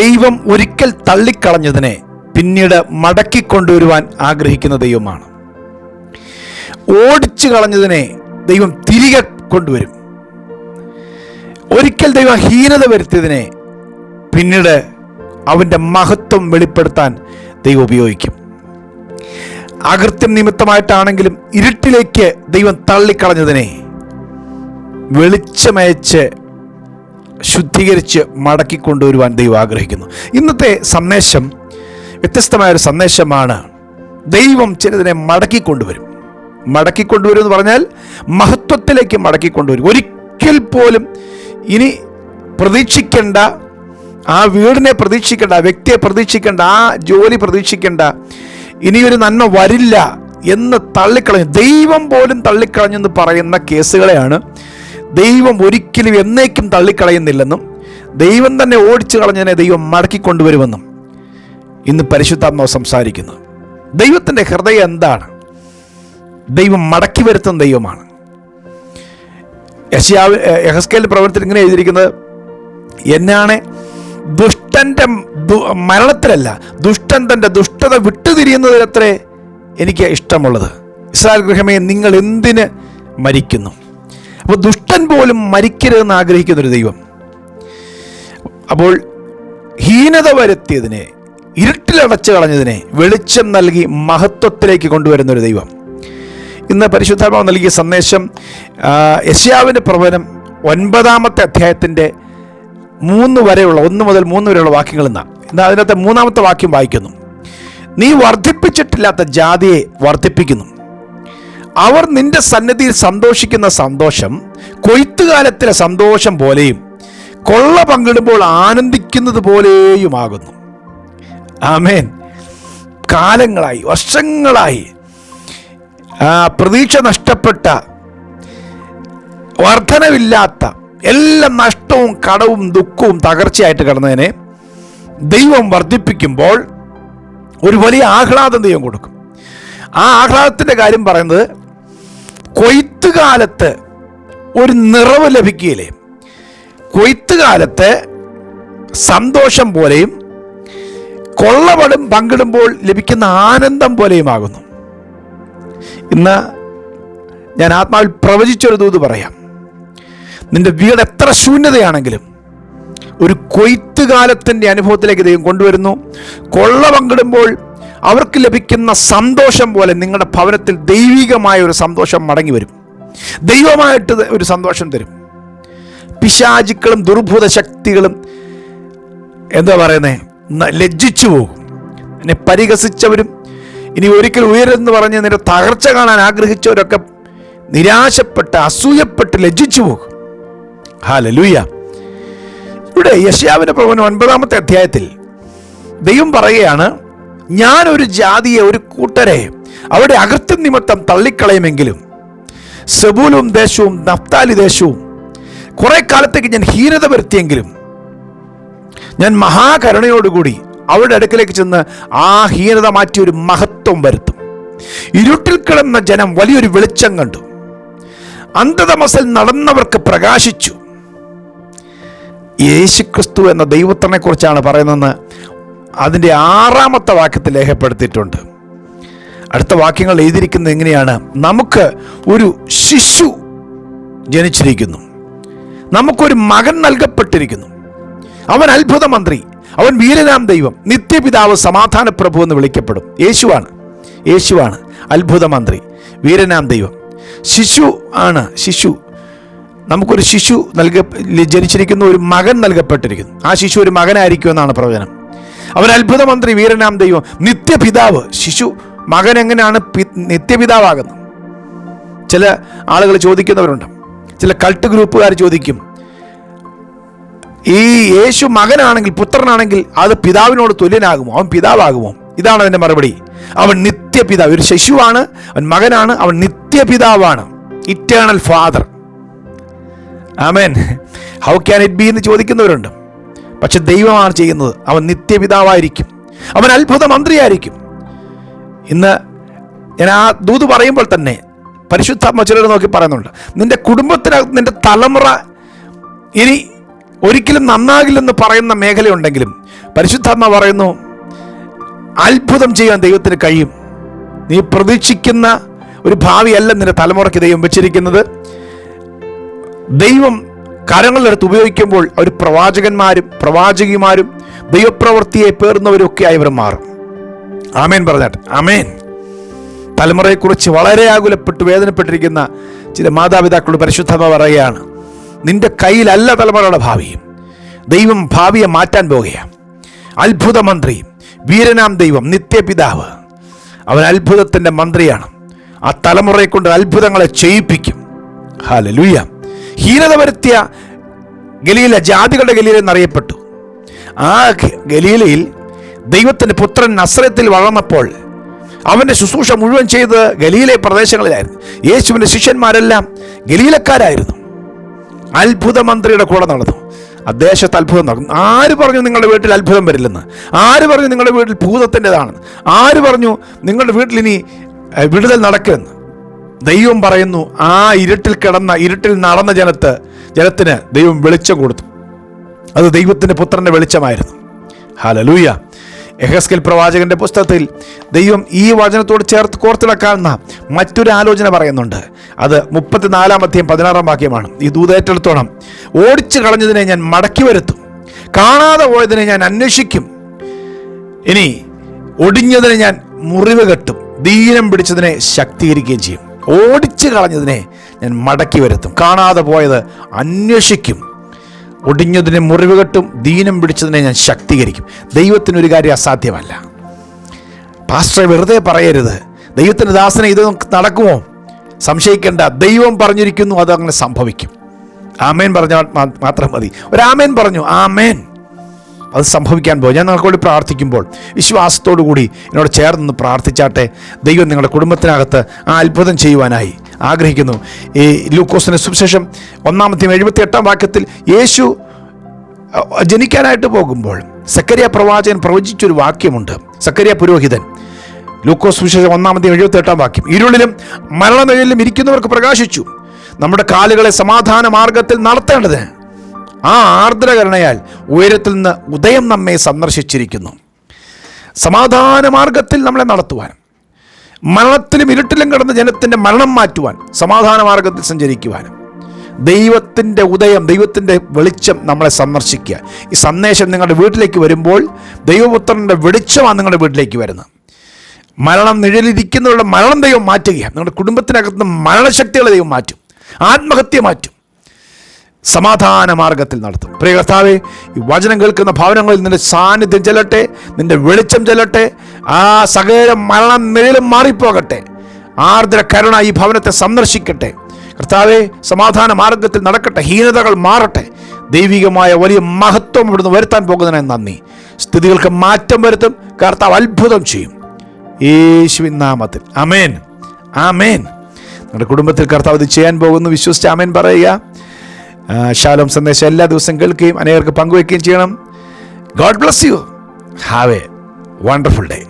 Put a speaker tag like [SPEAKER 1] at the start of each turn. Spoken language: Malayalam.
[SPEAKER 1] ദൈവം ഒരിക്കൽ തള്ളിക്കളഞ്ഞതിനെ പിന്നീട് മടക്കി കൊണ്ടുവരുവാൻ ആഗ്രഹിക്കുന്ന ദൈവമാണ്. ഓടിച്ചു കളഞ്ഞതിനെ ദൈവം തിരികെ കൊണ്ടുവരും. ഒരിക്കൽ ദൈവം ഹീനത വരുത്തിയതിനെ പിന്നീട് അവന്റെ മഹത്വം വെളിപ്പെടുത്താൻ ദൈവം ഉപയോഗിക്കും. അകൃത്യം നിമിത്തമായിട്ടാണെങ്കിലും ഇരുട്ടിലേക്ക് ദൈവം തള്ളിക്കളഞ്ഞതിനെ വെളിച്ചമയച്ച് ശുദ്ധീകരിച്ച് മടക്കി കൊണ്ടുവരുവാൻ ദൈവം ആഗ്രഹിക്കുന്നു. ഇന്നത്തെ സന്ദേശം വ്യത്യസ്തമായൊരു സന്ദേശമാണ്. ദൈവം ചിലതിനെ മടക്കി കൊണ്ടുവരും മടക്കി കൊണ്ടുവരും എന്ന് പറഞ്ഞാൽ മഹത്വത്തിലേക്ക് മടക്കി കൊണ്ടുവരും ഒരിക്കൽ പോലും ഇനി പ്രതീക്ഷിക്കേണ്ട ആ വീടിനെ പ്രതീക്ഷിക്കേണ്ട ആ വ്യക്തിയെ പ്രതീക്ഷിക്കേണ്ട ആ ജോലി പ്രതീക്ഷിക്കേണ്ട ഇനിയൊരു നന്മ വരില്ല എന്ന് തള്ളിക്കളഞ്ഞു ദൈവം പോലും തള്ളിക്കളഞ്ഞെന്ന് പറയുന്ന കേസുകളെയാണ് ദൈവം ഒരിക്കലും എന്നേക്കും തള്ളിക്കളയുന്നില്ലെന്നും ദൈവം തന്നെ ഓടിച്ചു കളഞ്ഞതിനെ ദൈവം മടക്കിക്കൊണ്ടുവരുമെന്നും ഇന്ന് പരിശുദ്ധാത്മാവ് സംസാരിക്കുന്നു. ദൈവത്തിന്റെ ഹൃദയം എന്താണ്? ദൈവം മടക്കി വരുത്തുന്ന ദൈവമാണ്. യശിയാവ് യഹസ്കേൽ പ്രവർത്തനം ഇങ്ങനെ എഴുതിയിരിക്കുന്നത് എന്നാണ് ദുഷ്ടന്റെ മരണത്തിലല്ല ദുഷ്ടൻ തന്റെ ദുഷ്ടത വിട്ടുതിരിയുന്നതിലത്രേ എനിക്ക് ഇഷ്ടമുള്ളത്. ഇസ്രായേൽ ഗൃഹമേ നിങ്ങൾ എന്തിന് മരിക്കുന്നു? അപ്പോൾ ദുഷ്ടൻ പോലും മരിക്കരുതെന്ന് ആഗ്രഹിക്കുന്ന ഒരു ദൈവം. അപ്പോൾ ഹീനത വരുത്തിയതിനെ ഇരുട്ടിലടച്ചു കളഞ്ഞതിനെ വെളിച്ചം നൽകി മഹത്വത്തിലേക്ക് കൊണ്ടുവരുന്ന ഒരു ദൈവം. ഇന്ന് പരിശുദ്ധാത്മാവ് നൽകിയ സന്ദേശം യശയാവിന്റെ പ്രവചനം ഒൻപതാമത്തെ അധ്യായത്തിന്റെ മൂന്ന് വരെയുള്ള ഒന്ന് മുതൽ മൂന്ന് വരെയുള്ള വാക്യങ്ങൾ എന്നാണ് എന്നാൽ അതിനകത്ത് മൂന്നാമത്തെ വാക്യം വായിക്കുന്നു. നീ വർദ്ധിപ്പിച്ചിട്ടില്ലാത്ത ജാതിയെ വർദ്ധിപ്പിക്കുന്നു. അവർ നിന്റെ സന്നിധിയിൽ സന്തോഷിക്കുന്ന സന്തോഷം കൊയ്ത്തുകാലത്തിലെ സന്തോഷം പോലെയും കൊള്ള പങ്കിടുമ്പോൾ ആനന്ദിക്കുന്നത് പോലെയുമാകുന്നു. ആമേൻ. കാലങ്ങളായി വർഷങ്ങളായി പ്രതീക്ഷ നഷ്ടപ്പെട്ട വർധനവില്ലാത്ത എല്ലാ നഷ്ടവും കടവും ദുഃഖവും തകർച്ചയായിട്ട് കിടന്നതിനെ ദൈവം വർദ്ധിപ്പിക്കുമ്പോൾ ഒരു വലിയ ആഹ്ലാദം ദൈവം കൊടുക്കും. ആ ആഹ്ലാദത്തിന്റെ കാര്യം പറയുന്നത് കൊയ്ത്തുകാലത്ത് ഒരു നിറവ് ലഭിക്കുകയില്ലേ? കൊയ്ത്തുകാലത്ത് സന്തോഷം പോലെയും കൊള്ളപടും പങ്കിടുമ്പോൾ ലഭിക്കുന്ന ആനന്ദം പോലെയുമാകുന്നു. ഇന്ന് ഞാൻ ആത്മാവിൽ പ്രവചിച്ചൊരു ദൂത് പറയാം. നിന്റെ വീട് എത്ര ശൂന്യതയാണെങ്കിലും ഒരു കൊയ്ത്തുകാലത്തിന്റെ അനുഭവത്തിലേക്ക് ദൈവം കൊണ്ടുവരുന്നു. കൊള്ള പങ്കിടുമ്പോൾ അവർക്ക് ലഭിക്കുന്ന സന്തോഷം പോലെ നിങ്ങളുടെ ഭവനത്തിൽ ദൈവികമായ ഒരു സന്തോഷം മടങ്ങി വരും. ദൈവമായിട്ട് ഒരു സന്തോഷം തരും. പിശാചുക്കളും ദുർഭൂത ശക്തികളും എന്താ പറയുന്നത് ലജ്ജിച്ചു പോകും. എന്നെ പരിഹസിച്ചവരും ഇനി ഒരിക്കലും ഉയരെന്ന് പറഞ്ഞ് നിന്റെ തകർച്ച കാണാൻ ആഗ്രഹിച്ചവരൊക്കെ നിരാശപ്പെട്ട് അസൂയപ്പെട്ട് ലജ്ജിച്ചു പോകും. ഹാലലൂയ ഇവിടെ യശ്യാവിന്റെ പ്രവൻ ഒൻപതാമത്തെ അധ്യായത്തിൽ ദൈവം പറയുകയാണ് ഞാൻ ഒരു ജാതിയെ ഒരു കൂട്ടരെ അവിടെ അകൃത്യം നിമിത്തം തള്ളിക്കളയുമെങ്കിലും സെബൂലും ദേശവും നഫ്താലി ദേശവും കുറെ കാലത്തേക്ക് ഞാൻ ഹീനത വരുത്തിയെങ്കിലും ഞാൻ മഹാകരുണയോടുകൂടി അവരുടെ അടുക്കലേക്ക് ചെന്ന് ആ ഹീനത മാറ്റി ഒരു മഹത്വം വരുത്തും. ഇരുട്ടിൽ കിടന്ന ജനം വലിയൊരു വെളിച്ചം കണ്ടു. അന്ധതമസിൽ നടന്നവർക്ക് പ്രകാശിച്ചു. യേശുക്രിസ്തു എന്ന ദൈവത്തിനെ കുറിച്ചാണ് പറയുന്നതെന്ന് അതിന്റെ ആറാമത്തെ വാക്യത്തിൽ രേഖപ്പെടുത്തിയിട്ടുണ്ട്. അടുത്ത വാക്യങ്ങൾ എഴുതിയിരിക്കുന്നത് എങ്ങനെയാണ്? നമുക്ക് ഒരു ശിശു ജനിച്ചിരിക്കുന്നു. നമുക്കൊരു മകൻ നൽകപ്പെട്ടിരിക്കുന്നു. അവൻ അത്ഭുത മന്ത്രി അവൻ വീരനാം ദൈവം നിത്യപിതാവ് സമാധാന പ്രഭു എന്ന് വിളിക്കപ്പെടും. യേശുവാണ് യേശുവാണ് അത്ഭുത മന്ത്രി വീരനാം ദൈവം. ശിശു ആണ് ശിശു. നമുക്കൊരു ശിശു നൽക ജനിച്ചിരിക്കുന്ന ഒരു മകൻ നൽകപ്പെട്ടിരിക്കുന്നു. ആ ശിശു ഒരു മകനായിരിക്കുമെന്നാണ് പ്രവചനം. അവൻ അത്ഭുത മന്ത്രി വീരനാം ദൈവം നിത്യപിതാവ് ശിശു മകൻ എങ്ങനെയാണ് നിത്യപിതാവാകുന്നത്? ചില ആളുകൾ ചോദിക്കുന്നവരുണ്ട്. ചില കൾട്ട് ഗ്രൂപ്പുകാർ ചോദിക്കും ഈ യേശു മകനാണെങ്കിൽ പുത്രനാണെങ്കിൽ അത് പിതാവിനോട് തുല്യനാകുമോ? അവൻ പിതാവാകുമോ? ഇതാണ് അതിന്റെ മറുപടി. അവൻ നിത്യപിതാവ് ഒരു ശിശുവാണ് അവൻ മകനാണ് അവൻ നിത്യപിതാവാണ്. Eternal father amen how can it be എന്ന് ചോദിക്കുന്നവരുണ്ട്. പക്ഷെ ദൈവമാണ് ചെയ്യുന്നത്. അവൻ നിത്യപിതാവായിരിക്കും. അവൻ അത്ഭുത മന്ത്രിയായിരിക്കും ഇന്ന് ഞാൻ ആ ദൂത് പറയുമ്പോൾ തന്നെ പരിശുദ്ധാത്മ ചിലർ നോക്കി പറയുന്നുണ്ട്. നിന്റെ കുടുംബത്തിനകത്ത് നിന്റെ തലമുറ ഇനി ഒരിക്കലും നന്നാകില്ലെന്ന് പറയുന്ന മേഖലയുണ്ടെങ്കിലും പരിശുദ്ധാത്മ പറയുന്നു അത്ഭുതം ചെയ്യാൻ ദൈവത്തിന് കഴിയും. നീ പ്രതീക്ഷിക്കുന്ന ഒരു ഭാവിയല്ല നിന്റെ തലമുറയ്ക്ക് ദൈവം വെച്ചിരിക്കുന്നത്. ദൈവം കരങ്ങളിലെടുത്ത് ഉപയോഗിക്കുമ്പോൾ അവർ പ്രവാചകന്മാരും പ്രവാചകിമാരും ദൈവപ്രവൃത്തിയെ പേർന്നവരൊക്കെ ആയി ഇവർ മാറും. ആമേൻ പറഞ്ഞാട്ട്. ആമേൻ. തലമുറയെക്കുറിച്ച് വളരെ ആകുലപ്പെട്ട് വേദനപ്പെട്ടിരിക്കുന്ന ചില മാതാപിതാക്കളോട് പരിശുദ്ധമ പറയുകയാണ് നിന്റെ കയ്യിലല്ല തലമുറയുടെ ഭാവി ദൈവം ഭാവിയെ മാറ്റാൻ പോകുകയാണ്. അത്ഭുത മന്ത്രി വീരനാം ദൈവം നിത്യപിതാവ്. അവൻ അത്ഭുതത്തിന്റെ മന്ത്രിയാണ്. ആ തലമുറയെ കൊണ്ട് അത്ഭുതങ്ങളെ ചെയ്യിപ്പിക്കും. ഹാലലൂയ ഹീനത വരുത്തിയ ഗലീല ജാതികളുടെ ഗലീല എന്നറിയപ്പെട്ടു. ആ ഗലീലയിൽ ദൈവത്തിന്റെ പുത്രൻ നസ്രത്തിൽ വളർന്നപ്പോൾ അവന്റെ ശുശ്രൂഷ മുഴുവൻ ചെയ്ത് ഗലീലെ പ്രദേശങ്ങളിലായിരുന്നു. യേശുവിന്റെ ശിഷ്യന്മാരെല്ലാം ഗലീലക്കാരായിരുന്നു. അത്ഭുത മന്ത്രിയുടെ കൂടെ നടന്നു. അദ്ദേഹത്ത് അത്ഭുതം നടന്നു. ആര് പറഞ്ഞു നിങ്ങളുടെ വീട്ടിൽ അത്ഭുതം വരില്ലെന്ന്? ആര് പറഞ്ഞു നിങ്ങളുടെ വീട്ടിൽ ഭൂതത്തിന്റെതാണെന്ന്? ആര് പറഞ്ഞു നിങ്ങളുടെ വീട്ടിൽ ഇനി വിടുതൽ നടക്കുമെന്ന്? ദൈവം പറയുന്നു ആ ഇരുട്ടിൽ കിടന്ന ഇരുട്ടിൽ നടന്ന ജനത്ത് ജനത്തിന് ദൈവം വെളിച്ചം കൊടുത്തു. അത് ദൈവത്തിന്റെ പുത്രന്റെ വെളിച്ചമായിരുന്നു. ഹലലൂയ എഹസ്കൽ പ്രവാചകന്റെ പുസ്തകത്തിൽ ദൈവം ഈ വചനത്തോട് ചേർത്ത് കോർത്തിളക്കാവുന്ന മറ്റൊരു ആലോചന പറയുന്നുണ്ട്. അത് മുപ്പത്തിനാലാം അധ്യയം പതിനാറാം വാക്യമാണ്. ഈ ദൂതേറ്റെടുത്തോണം ഓടിച്ചു കളഞ്ഞതിനെ ഞാൻ മടക്കി വരുത്തും. കാണാതെ പോയതിനെ ഞാൻ അന്വേഷിക്കും. ഇനി ഒടിഞ്ഞതിനെ ഞാൻ മുറിവ് കെട്ടും. ദീനം പിടിച്ചതിനെ ശക്തീകരിക്കുകയും ചെയ്യും. ഓടിച്ചു കളഞ്ഞതിനെ ഞാൻ മടക്കി വരുത്തും. കാണാതെ പോയത് അന്വേഷിക്കും. ഒടിഞ്ഞതിനെ മുറിവുകെട്ടും ദീനം പിടിച്ചതിനെ ഞാൻ ശക്തീകരിക്കും. ദൈവത്തിനൊരു കാര്യം അസാധ്യമല്ല. പാസ്റ്റർ വെറുതെ പറയരുത്. ദൈവത്തിന്റെ ദാസനെ ഇത് നടക്കുമോ? സംശയിക്കേണ്ട. ദൈവം പറഞ്ഞിരിക്കുന്നു അത് അങ്ങനെ സംഭവിക്കും. ആമേൻ പറഞ്ഞാൽ മാത്രം മതി. ഒരു ആമേൻ പറഞ്ഞു ആമേൻ. അത് സംഭവിക്കാൻ പോകും. ഞാൻ നിങ്ങൾക്ക് വേണ്ടി പ്രാർത്ഥിക്കുമ്പോൾ വിശ്വാസത്തോടു കൂടി എന്നോട് ചേർന്ന് പ്രാർത്ഥിച്ചാട്ടെ. ദൈവം നിങ്ങളുടെ കുടുംബത്തിനകത്ത് ആ അത്ഭുതം ചെയ്യുവാനായി ആഗ്രഹിക്കുന്നു. ഈ ലൂക്കോസിന് സുവിശേഷം ഒന്നാമത്തെയും എഴുപത്തി എട്ടാം വാക്യത്തിൽ യേശു ജനിക്കാനായിട്ട് പോകുമ്പോൾ സക്കരിയ പ്രവാചകൻ പ്രവചിച്ചൊരു വാക്യമുണ്ട്. സക്കരിയ പുരോഹിതൻ. ലൂക്കോസ് സുവിശേഷം ഒന്നാമത്തെ എഴുപത്തി എട്ടാം വാക്യം. ഇരുളിലും മരണനിഴലിലും ഇരിക്കുന്നവർക്ക് പ്രകാശിച്ചു. നമ്മുടെ കാലുകളെ സമാധാന മാർഗത്തിൽ നടത്തേണ്ടതിന് ആ ആർദ്രകരണയാൽ ഉയരത്തിൽ നിന്ന് ഉദയം നമ്മെ സന്ദർശിച്ചിരിക്കുന്നു. സമാധാന മാർഗത്തിൽ നമ്മളെ നടത്തുവാൻ മരണത്തിലും ഇരുട്ടിലും കിടന്ന ജനത്തിന്റെ മരണം മാറ്റുവാൻ സമാധാന മാർഗത്തിൽ സഞ്ചരിക്കുവാനും ദൈവത്തിന്റെ ഉദയം ദൈവത്തിന്റെ വെളിച്ചം നമ്മളെ സന്ദർശിക്കുക. ഈ സന്ദേശം നിങ്ങളുടെ വീട്ടിലേക്ക് വരുമ്പോൾ ദൈവപുത്രന്റെ വെളിച്ചമാണ് നിങ്ങളുടെ വീട്ടിലേക്ക് വരുന്നത്. മരണം നിഴലിരിക്കുന്നവരുടെ മരണം ദൈവം മാറ്റുകയാണ്. നിങ്ങളുടെ കുടുംബത്തിനകത്ത് മരണശക്തികളെ ദൈവം മാറ്റും. ആത്മഹത്യ മാറ്റും. സമാധാന മാർഗത്തിൽ നടത്തും. പ്രിയ കർത്താവേ ഈ വചനം കേൾക്കുന്ന ഭവനങ്ങളിൽ നിന്റെ സാന്നിധ്യം ചെല്ലട്ടെ നിന്റെ വെളിച്ചം ചെല്ലട്ടെ ആ സകല മരണം നിഴലും മാറിപ്പോകട്ടെ. ആർദ്ര കരുണ ഈ ഭവനത്തെ സന്ദർശിക്കട്ടെ. കർത്താവെ സമാധാന മാർഗത്തിൽ നടക്കട്ടെ ഹീനതകൾ മാറട്ടെ. ദൈവികമായ വലിയ മഹത്വം ഇവിടുന്ന് വരുത്താൻ പോകുന്നതിനെ നന്ദി. സ്ഥിതികൾക്ക് മാറ്റം വരുത്തും കർത്താവ് അത്ഭുതം ചെയ്യും. യേശുവിൻ നാമത്തിൽ. അമേൻ ആമേൻ. നമ്മുടെ കുടുംബത്തിൽ കർത്താവ് ഇത് ചെയ്യാൻ പോകുന്നു. വിശ്വസിച്ച് അമേൻ പറയുക. ശാലോം സന്ദേശം എല്ലാ ദിവസവും കേൾക്കുകയും അനേകർക്ക് പങ്കുവയ്ക്കുകയും ചെയ്യണം. God bless you have a wonderful day